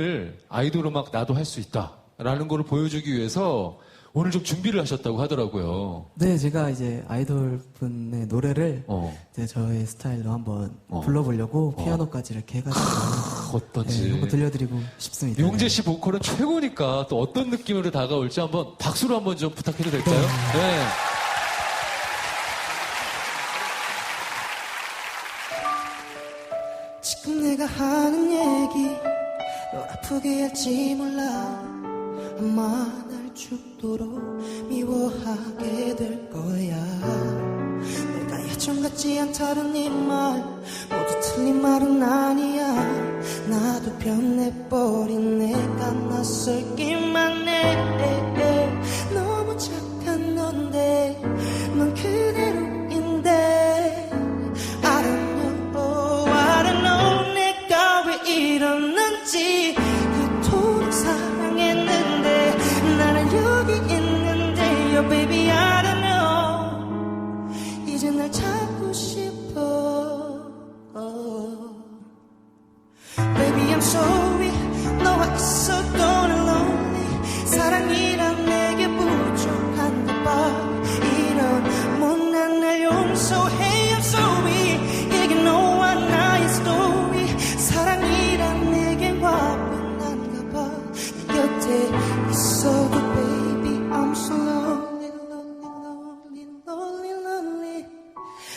를 아이돌 음악 나도 할 수 있다라는 걸 보여주기 위해서 오늘 좀 준비를 하셨다고 하더라고요. 네, 제가 이제 아이돌 분의 노래를 어, 이제 저의 스타일로 한번 어. 불러보려고 피아노까지 이렇게 해가지고 네, 어떤지. 한번 들려드리고 싶습니다. 용재 씨 보컬은 최고니까 또 어떤 느낌으로 다가올지 한번 박수로 한번 좀 부탁해도 될까요? 네. 지금 내가 하는 얘기 널 아프게 할지 몰라. 아마 날 죽도록 미워하게 될 거야. 내가 예전 같지 않다는 네말 모두 틀린 말은 아니야. 나도 변해버린 내가 낯설기만 날 찾고 싶어 Baby I'm sorry 너와 있어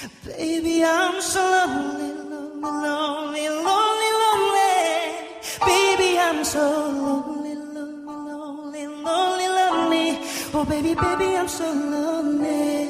Baby, I'm so lonely, lonely, lonely, lonely, lonely. Baby, I'm so lonely, lonely, lonely, lonely, lonely. Oh, baby, baby, I'm so lonely.